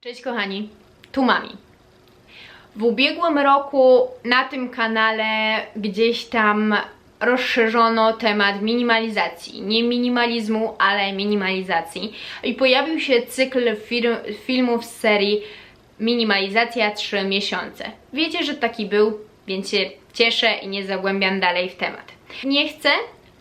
Cześć kochani, tu Mami. W ubiegłym roku na tym kanale gdzieś tam rozszerzono temat minimalizacji. Nie minimalizmu, ale minimalizacji. I pojawił się cykl fir- filmów z serii Minimalizacja 3 miesiące. Wiecie, że taki był, więc się cieszę i nie zagłębiam dalej w temat. Nie chcę,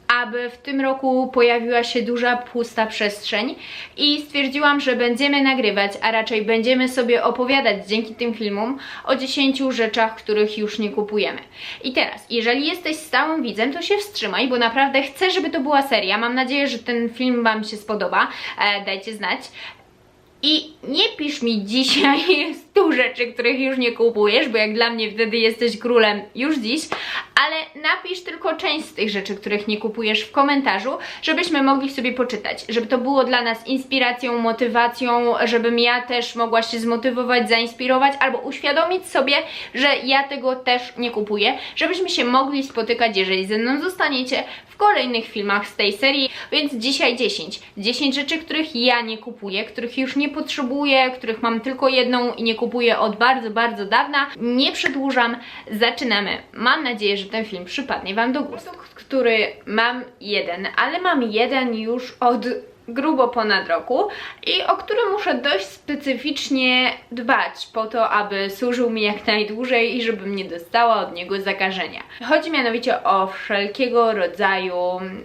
aby w tym roku pojawiła się duża pusta przestrzeń i stwierdziłam, że będziemy nagrywać, a raczej będziemy sobie opowiadać dzięki tym filmom o 10 rzeczach, których już nie kupujemy. I teraz, jeżeli jesteś stałym widzem, to się wstrzymaj, bo naprawdę chcę, żeby to była seria. Mam nadzieję, że ten film Wam się spodoba. E, dajcie znać. I nie pisz mi dzisiaj 100 rzeczy, których już nie kupujesz, bo jak dla mnie wtedy jesteś królem już dziś, ale napisz tylko część z tych rzeczy, których nie kupujesz w komentarzu, żebyśmy mogli sobie poczytać, żeby to było dla nas inspiracją, motywacją, żebym ja też mogła się zmotywować, zainspirować albo uświadomić sobie, że ja tego też nie kupuję, żebyśmy się mogli spotykać, jeżeli ze mną zostaniecie w kolejnych filmach z tej serii, więc dzisiaj 10. 10 rzeczy, których ja nie kupuję, których już nie potrzebuję, których mam tylko jedną i nie kupuję od bardzo, bardzo dawna. Nie przedłużam, zaczynamy. Mam nadzieję, że ten film przypadnie Wam do gustu. Który mam jeden, ale mam jeden już od grubo ponad roku i o który muszę dość specyficznie dbać po to, aby służył mi jak najdłużej i żebym nie dostała od niego zakażenia. Chodzi mianowicie o wszelkiego rodzaju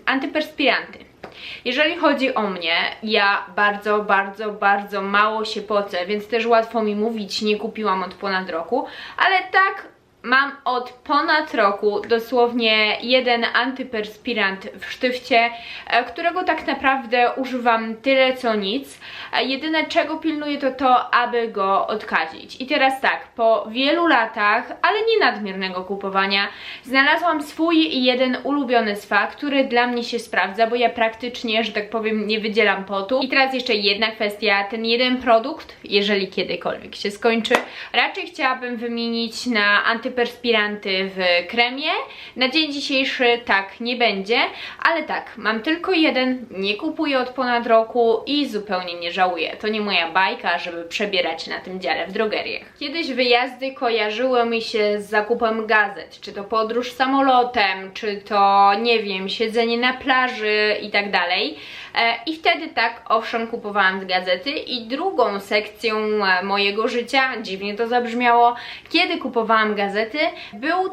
antyperspiranty. Jeżeli chodzi o mnie, ja bardzo, bardzo, bardzo mało się pocę, więc też łatwo mi mówić, nie kupiłam od ponad roku, ale tak Mam od ponad roku dosłownie jeden antyperspirant w sztywcie, e, którego tak naprawdę używam tyle co nic. E, Jedyne czego pilnuję to to, aby go odkazić. I teraz tak, po wielu latach, ale nie nadmiernego kupowania, znalazłam swój jeden ulubiony swa, który dla mnie się sprawdza, bo ja praktycznie, że tak powiem, nie wydzielam potu. I teraz jeszcze jedna kwestia, ten jeden produkt, jeżeli kiedykolwiek się skończy, raczej chciałabym wymienić na antyperspiranty w kremie. Na dzień dzisiejszy tak nie będzie, ale tak, mam tylko jeden, nie kupuję od ponad roku i zupełnie nie żałuję. To nie moja bajka, żeby przebierać na tym dziale w drogeriach. Kiedyś wyjazdy kojarzyły mi się z zakupem gazet, czy to podróż samolotem, czy to, nie wiem, siedzenie na plaży i tak dalej. E, I wtedy tak, owszem, kupowałam z gazety i drugą sekcją e, mojego życia, dziwnie to zabrzmiało, kiedy kupowałam gazety, był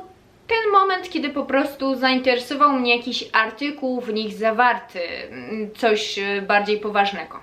ten moment, kiedy po prostu zainteresował mnie jakiś artykuł w nich zawarty, coś e, bardziej poważnego.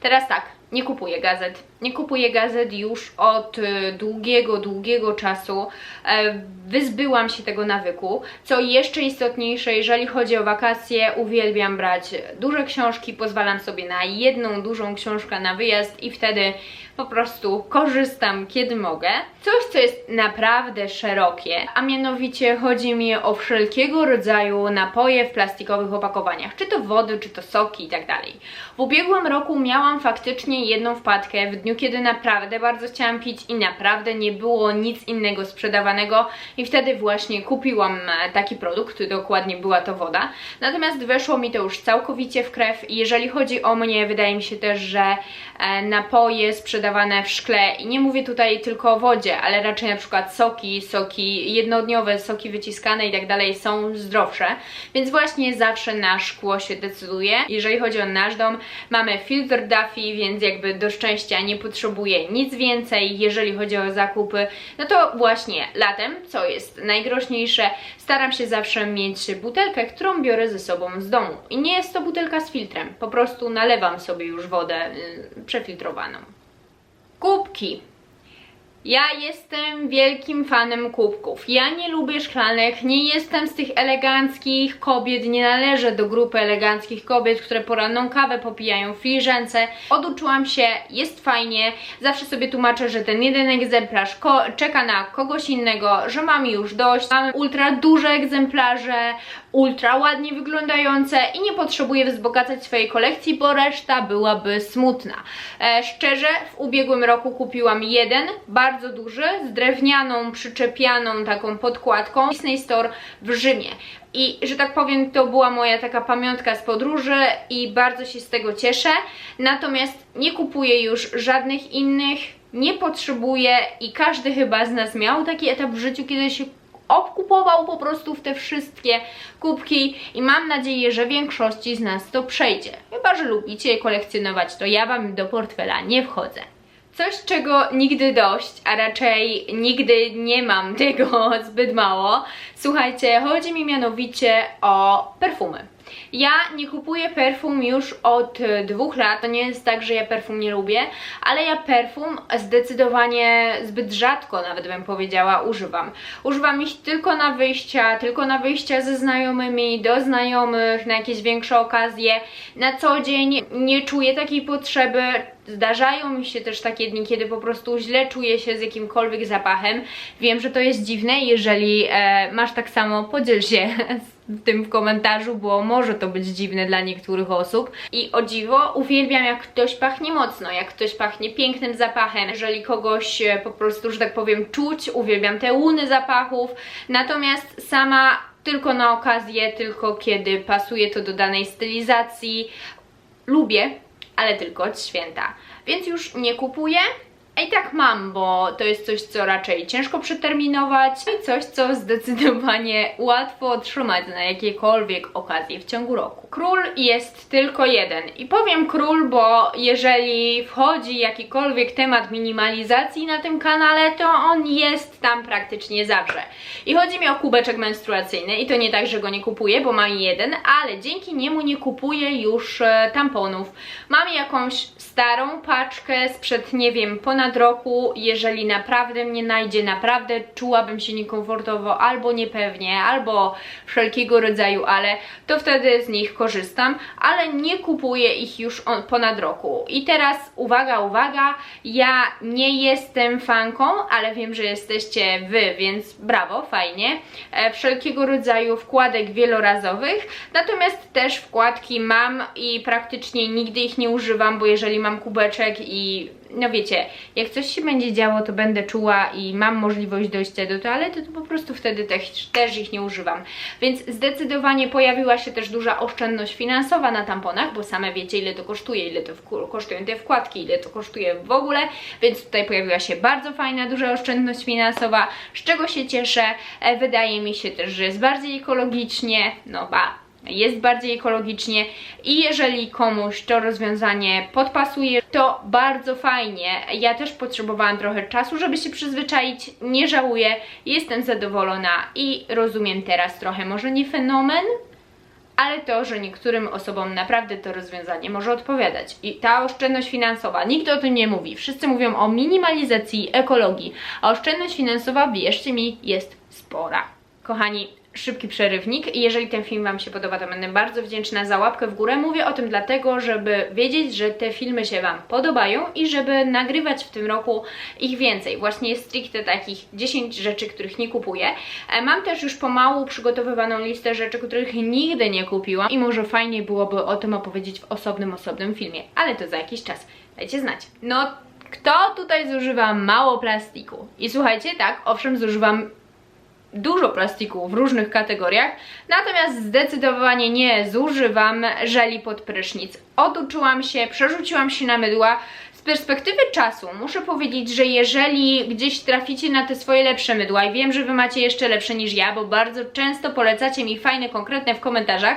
Teraz tak, nie kupuję gazet. Nie kupuję gazet już od e, długiego, długiego czasu. E, Wyzbyłam się tego nawyku. Co jeszcze istotniejsze, jeżeli chodzi o wakacje, uwielbiam brać duże książki. Pozwalam sobie na jedną dużą książkę na wyjazd i wtedy po prostu korzystam kiedy mogę. Coś, co jest naprawdę szerokie, a mianowicie chodzi mi o wszelkiego rodzaju napoje w plastikowych opakowaniach, czy to wody, czy to soki i tak dalej. W ubiegłym roku miałam faktycznie jedną wpadkę w dniu, kiedy naprawdę bardzo chciałam pić i naprawdę nie było nic innego sprzedawanego i wtedy właśnie kupiłam e, taki produkt, dokładnie była to woda. Natomiast weszło mi to już całkowicie w krew i jeżeli chodzi o mnie, wydaje mi się też, że e, napoje sprzedawane w szkle i nie mówię tutaj tylko o wodzie, ale raczej na przykład soki, soki jednodniowe, soki wyciskane i tak dalej są zdrowsze, więc właśnie zawsze na szkło się decyduje. Jeżeli chodzi o nasz dom, mamy filtr Duffy, więc jakby do szczęścia nie potrzebuję nic więcej. Jeżeli chodzi o zakupy, no to właśnie latem, co jest najgroźniejsze, staram się zawsze mieć butelkę, którą biorę ze sobą z domu. I nie jest to butelka z filtrem, po prostu nalewam sobie już wodę y, przefiltrowaną. Kubki. Ja jestem wielkim fanem kubków. Ja nie lubię szklanek, nie jestem z tych eleganckich kobiet, nie należę do grupy eleganckich kobiet, które poranną kawę popijają w filiżance. Oduczyłam się, jest fajnie, zawsze sobie tłumaczę, że ten jeden egzemplarz czeka na kogoś innego, że mam już dość. Mam ultra duże egzemplarze, ultra ładnie wyglądające i nie potrzebuję wzbogacać swojej kolekcji, bo reszta byłaby smutna. E, szczerze, w ubiegłym roku kupiłam jeden, bardzo duży, z drewnianą, przyczepianą taką podkładką Disney Store w Rzymie. I że tak powiem, to była moja taka pamiątka z podróży i bardzo się z tego cieszę. Natomiast nie kupuję już żadnych innych, nie potrzebuję i każdy chyba z nas miał taki etap w życiu, kiedy się obkupował po prostu w te wszystkie kubki i mam nadzieję, że większości z nas to przejdzie. Chyba, że lubicie je kolekcjonować, to ja Wam do portfela nie wchodzę. Coś, czego nigdy dość, a raczej nigdy nie mam tego zbyt mało. Słuchajcie, chodzi mi mianowicie o perfumy. Ja nie kupuję perfum już od e, dwóch lat. To nie jest tak, że ja perfum nie lubię, ale ja perfum zdecydowanie zbyt rzadko, nawet bym powiedziała, używam. Używam ich tylko na wyjścia, tylko na wyjścia ze znajomymi, do znajomych, na jakieś większe okazje. Na co dzień nie czuję takiej potrzeby. Zdarzają mi się też takie dni, kiedy po prostu źle czuję się z jakimkolwiek zapachem. Wiem, że to jest dziwne, jeżeli e, masz tak samo, podziel się tym w komentarzu, bo może to być dziwne dla niektórych osób. I o dziwo, uwielbiam jak ktoś pachnie mocno, jak ktoś pachnie pięknym zapachem. Jeżeli kogoś e, po prostu, że tak powiem, czuć, uwielbiam te łuny zapachów. Natomiast sama tylko na okazję, tylko kiedy pasuje to do danej stylizacji. Lubię, ale tylko od święta. Więc już nie kupuję. A i tak mam, bo to jest coś, co raczej ciężko przeterminować i coś, co zdecydowanie łatwo otrzymać na jakiekolwiek okazje w ciągu roku. Król jest tylko jeden i powiem król, bo jeżeli wchodzi jakikolwiek temat minimalizacji na tym kanale, to on jest tam praktycznie zawsze. I chodzi mi o kubeczek menstruacyjny i to nie tak, że go nie kupuję, bo mam jeden, ale dzięki niemu nie kupuję już e, tamponów. Mam jakąś starą paczkę sprzed, nie wiem, ponad roku, jeżeli naprawdę mnie najdzie, naprawdę czułabym się niekomfortowo, albo niepewnie, albo wszelkiego rodzaju, ale to wtedy z nich korzystam, ale nie kupuję ich już ponad roku. I teraz uwaga, uwaga, ja nie jestem fanką, ale wiem, że jesteście wy, więc brawo, fajnie. E, wszelkiego rodzaju wkładek wielorazowych, natomiast też wkładki mam i praktycznie nigdy ich nie używam, bo jeżeli mam kubeczek i no wiecie, jak coś się będzie działo, to będę czuła i mam możliwość dojścia do toalety, to po prostu wtedy też, też ich nie używam. Więc zdecydowanie pojawiła się też duża oszczędność finansowa na tamponach, bo same wiecie ile to kosztuje, ile to kosztują te wkładki, ile to kosztuje w ogóle, więc tutaj pojawiła się bardzo fajna, duża oszczędność finansowa, z czego się cieszę. E, wydaje mi się też, że jest bardziej ekologicznie, no ba, jest bardziej ekologicznie i jeżeli komuś to rozwiązanie podpasuje, to bardzo fajnie. Ja też potrzebowałam trochę czasu, żeby się przyzwyczaić, nie żałuję, jestem zadowolona i rozumiem teraz trochę, może nie fenomen, ale to, że niektórym osobom naprawdę to rozwiązanie może odpowiadać. I ta oszczędność finansowa, nikt o tym nie mówi. Wszyscy mówią o minimalizacji ekologii, a oszczędność finansowa, wierzcie mi, jest spora. Kochani, szybki przerywnik i jeżeli ten film Wam się podoba, to będę bardzo wdzięczna za łapkę w górę. Mówię o tym dlatego, żeby wiedzieć, że te filmy się Wam podobają i żeby nagrywać w tym roku ich więcej. Właśnie stricte takich 10 rzeczy, których nie kupuję. E, mam też już pomału przygotowywaną listę rzeczy, których nigdy nie kupiłam i może fajniej byłoby o tym opowiedzieć w osobnym, osobnym filmie, ale to za jakiś czas. Dajcie znać. No, kto tutaj zużywa mało plastiku? I słuchajcie, tak, owszem, zużywam dużo plastiku w różnych kategoriach, natomiast zdecydowanie nie zużywam żeli pod prysznic. Oduczyłam się, przerzuciłam się na mydła. Z perspektywy czasu muszę powiedzieć, że jeżeli gdzieś traficie na te swoje lepsze mydła i wiem, że Wy macie jeszcze lepsze niż ja, bo bardzo często polecacie mi fajne, konkretne w komentarzach,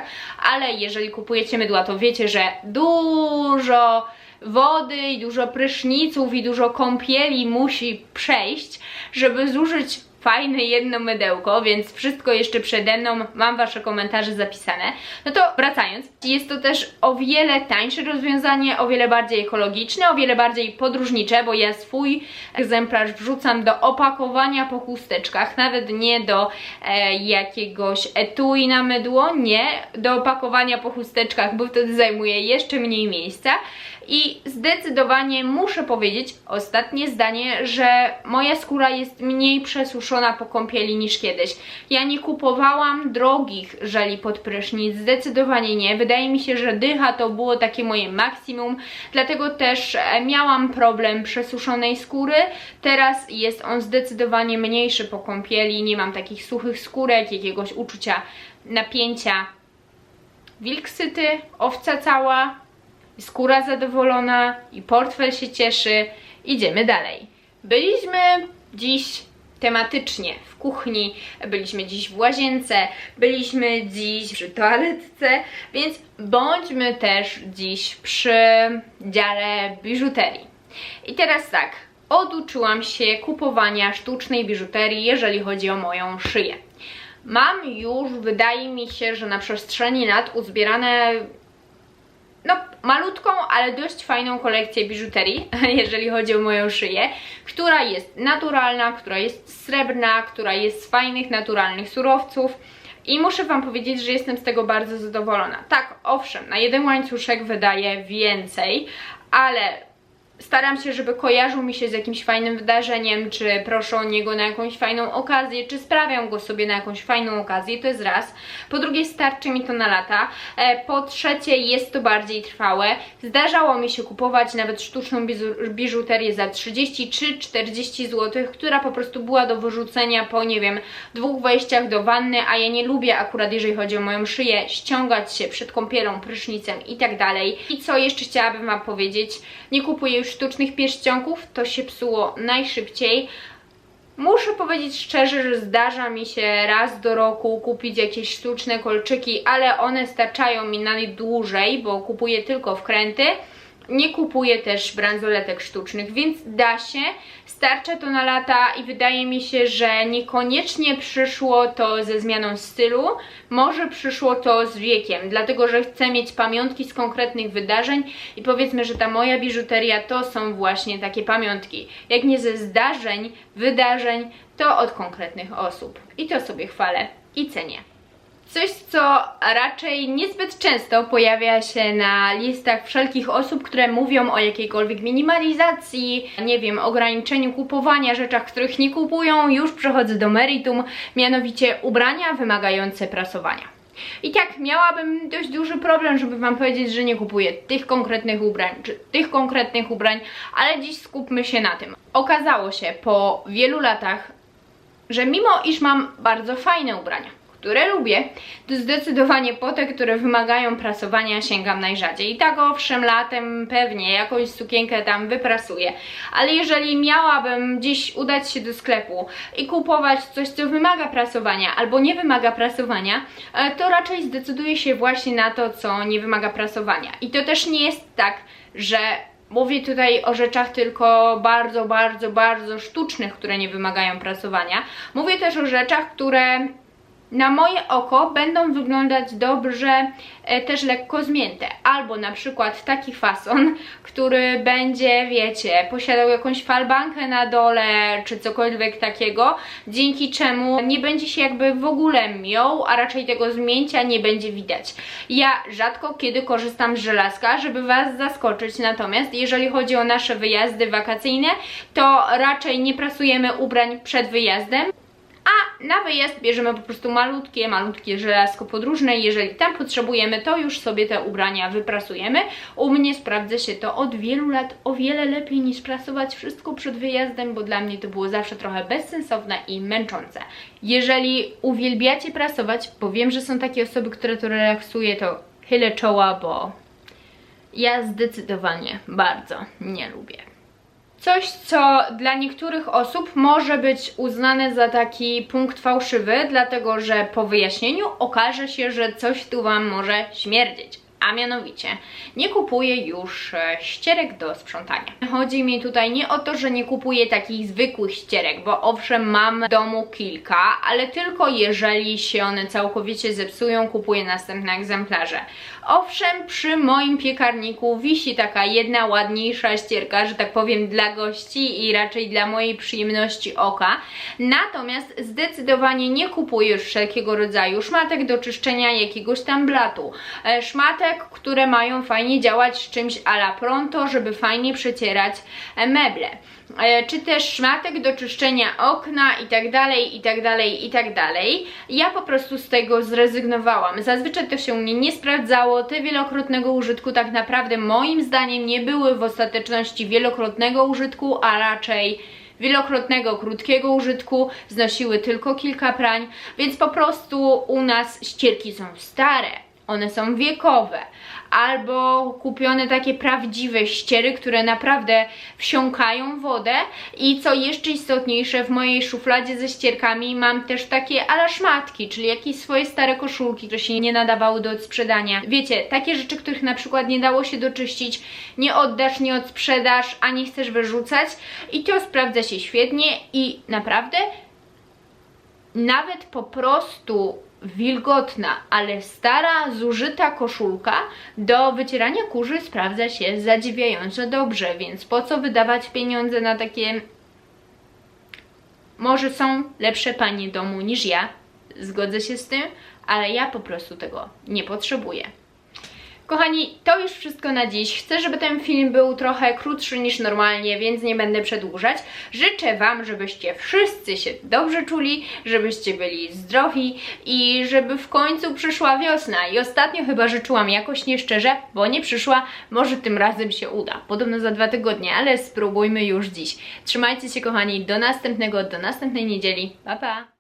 ale jeżeli kupujecie mydła, to wiecie, że dużo wody i dużo pryszniców i dużo kąpieli musi przejść, żeby zużyć fajne jedno mydełko, więc wszystko jeszcze przede mną, mam Wasze komentarze zapisane. No to wracając, jest to też o wiele tańsze rozwiązanie, o wiele bardziej ekologiczne, o wiele bardziej podróżnicze, bo ja swój egzemplarz wrzucam do opakowania po chusteczkach, nawet nie do e, jakiegoś etui na mydło, nie, do opakowania po chusteczkach, bo wtedy zajmuje jeszcze mniej miejsca. I zdecydowanie muszę powiedzieć, ostatnie zdanie, że moja skóra jest mniej przesuszona przesuszona po kąpieli niż kiedyś. Ja nie kupowałam drogich żeli pod prysznic, zdecydowanie nie. Wydaje mi się, że dycha to było takie moje maksimum, dlatego też e, miałam problem przesuszonej skóry. Teraz jest on zdecydowanie mniejszy po kąpieli, nie mam takich suchych skórek, jakiegoś uczucia napięcia. Wilk syty, owca cała, skóra zadowolona i portfel się cieszy. Idziemy dalej. Byliśmy dziś tematycznie w kuchni, byliśmy dziś w łazience, byliśmy dziś przy toaletce, więc bądźmy też dziś przy dziale biżuterii. I teraz tak, oduczyłam się kupowania sztucznej biżuterii, jeżeli chodzi o moją szyję. Mam już, wydaje mi się, że na przestrzeni lat uzbierane no, malutką, ale dość fajną kolekcję biżuterii, jeżeli chodzi o moją szyję, która jest naturalna, która jest srebrna, która jest z fajnych, naturalnych surowców. I muszę Wam powiedzieć, że jestem z tego bardzo zadowolona. Tak, owszem, na jeden łańcuszek wydaje więcej, ale staram się, żeby kojarzył mi się z jakimś fajnym wydarzeniem, czy proszę o niego na jakąś fajną okazję, czy sprawiam go sobie na jakąś fajną okazję, to jest raz. Po drugie starczy mi to na lata. E, po trzecie jest to bardziej trwałe. Zdarzało mi się kupować nawet sztuczną biżuterię za 30 czy 40 zł, która po prostu była do wyrzucenia po, nie wiem, dwóch wejściach do wanny, a ja nie lubię akurat, jeżeli chodzi o moją szyję, ściągać się przed kąpielą, prysznicem i tak dalej. I co jeszcze chciałabym Wam powiedzieć, nie kupuję już sztucznych pierścionków, to się psuło najszybciej. Muszę powiedzieć szczerze, że zdarza mi się raz do roku kupić jakieś sztuczne kolczyki, ale one starczają mi najdłużej, bo kupuję tylko wkręty. Nie kupuję też bransoletek sztucznych, więc da się. Starcza to na lata i wydaje mi się, że niekoniecznie przyszło to ze zmianą stylu, może przyszło to z wiekiem, dlatego że chcę mieć pamiątki z konkretnych wydarzeń i powiedzmy, że ta moja biżuteria to są właśnie takie pamiątki. Jak nie ze zdarzeń, wydarzeń, to od konkretnych osób. I to sobie chwalę i cenię. Coś, co raczej niezbyt często pojawia się na listach wszelkich osób, które mówią o jakiejkolwiek minimalizacji, nie wiem, ograniczeniu kupowania, rzeczach, których nie kupują, już przechodzę do meritum, mianowicie ubrania wymagające prasowania. I tak, miałabym dość duży problem, żeby Wam powiedzieć, że nie kupuję tych konkretnych ubrań, czy tych konkretnych ubrań, ale dziś skupmy się na tym. Okazało się po wielu latach, że mimo iż mam bardzo fajne ubrania, które lubię, to zdecydowanie po te, które wymagają prasowania sięgam najrzadziej. I tak owszem, latem pewnie jakąś sukienkę tam wyprasuję, ale jeżeli miałabym gdzieś udać się do sklepu i kupować coś, co wymaga prasowania albo nie wymaga prasowania, e, to raczej zdecyduję się właśnie na to, co nie wymaga prasowania. I to też nie jest tak, że Mówię tutaj o rzeczach tylko bardzo, bardzo, bardzo sztucznych, które nie wymagają prasowania. Mówię też o rzeczach, które na moje oko będą wyglądać dobrze e, też lekko zmięte. Albo na przykład taki fason, który będzie, wiecie, posiadał jakąś falbankę na dole, czy cokolwiek takiego, dzięki czemu nie będzie się jakby w ogóle miął, a raczej tego zmięcia nie będzie widać. Ja rzadko kiedy korzystam z żelazka, żeby Was zaskoczyć, natomiast jeżeli chodzi o nasze wyjazdy wakacyjne, to raczej nie prasujemy ubrań przed wyjazdem, a na wyjazd bierzemy po prostu malutkie, malutkie żelazko podróżne jeżeli tam potrzebujemy, to już sobie te ubrania wyprasujemy. U mnie sprawdza się to od wielu lat o wiele lepiej niż prasować wszystko przed wyjazdem, bo dla mnie to było zawsze trochę bezsensowne i męczące. Jeżeli uwielbiacie prasować, bo wiem, że są takie osoby, które to relaksuje, to chylę czoła, bo ja zdecydowanie bardzo nie lubię. Coś, co dla niektórych osób może być uznane za taki punkt fałszywy, dlatego że po wyjaśnieniu okaże się, że coś tu Wam może śmierdzieć a mianowicie nie kupuję już e, ścierek do sprzątania. Chodzi mi tutaj nie o to, że nie kupuję takich zwykłych ścierek, bo owszem mam w domu kilka, ale tylko jeżeli się one całkowicie zepsują, kupuję następne egzemplarze. Owszem, przy moim piekarniku wisi taka jedna ładniejsza ścierka, że tak powiem dla gości i raczej dla mojej przyjemności oka. Natomiast zdecydowanie nie kupuję już wszelkiego rodzaju szmatek do czyszczenia jakiegoś tam blatu, e, szmatek które mają fajnie działać z czymś a la pronto, żeby fajnie przecierać e, meble. E, Czy też szmatek do czyszczenia okna i tak dalej, i tak dalej, i tak dalej. Ja po prostu z tego zrezygnowałam. Zazwyczaj to się u mnie nie sprawdzało. Te wielokrotnego użytku tak naprawdę moim zdaniem nie były w ostateczności wielokrotnego użytku, a raczej wielokrotnego, krótkiego użytku, znosiły tylko kilka prań, więc po prostu u nas ścierki są stare, one są wiekowe, albo kupione takie prawdziwe ściery, które naprawdę wsiąkają wodę. I co jeszcze istotniejsze, w mojej szufladzie ze ścierkami mam też takie ala szmatki, czyli jakieś swoje stare koszulki, które się nie nadawały do odsprzedania. Wiecie, takie rzeczy, których na przykład nie dało się doczyścić, nie oddasz, nie odsprzedasz, a nie chcesz wyrzucać. I to sprawdza się świetnie i naprawdę nawet po prostu wilgotna, ale stara, zużyta koszulka do wycierania kurzy sprawdza się zadziwiająco dobrze, więc po co wydawać pieniądze na takie może są lepsze panie domu niż ja, zgodzę się z tym, ale ja po prostu tego nie potrzebuję. Kochani, to już wszystko na dziś. Chcę, żeby ten film był trochę krótszy niż normalnie, więc nie będę przedłużać. Życzę Wam, żebyście wszyscy się dobrze czuli, żebyście byli zdrowi i żeby w końcu przyszła wiosna. I ostatnio chyba życzyłam jakoś nieszczerze, bo nie przyszła. Może tym razem się uda. Podobno za dwa tygodnie, ale spróbujmy już dziś. Trzymajcie się, kochani. Do następnego, do następnej niedzieli. Pa, pa!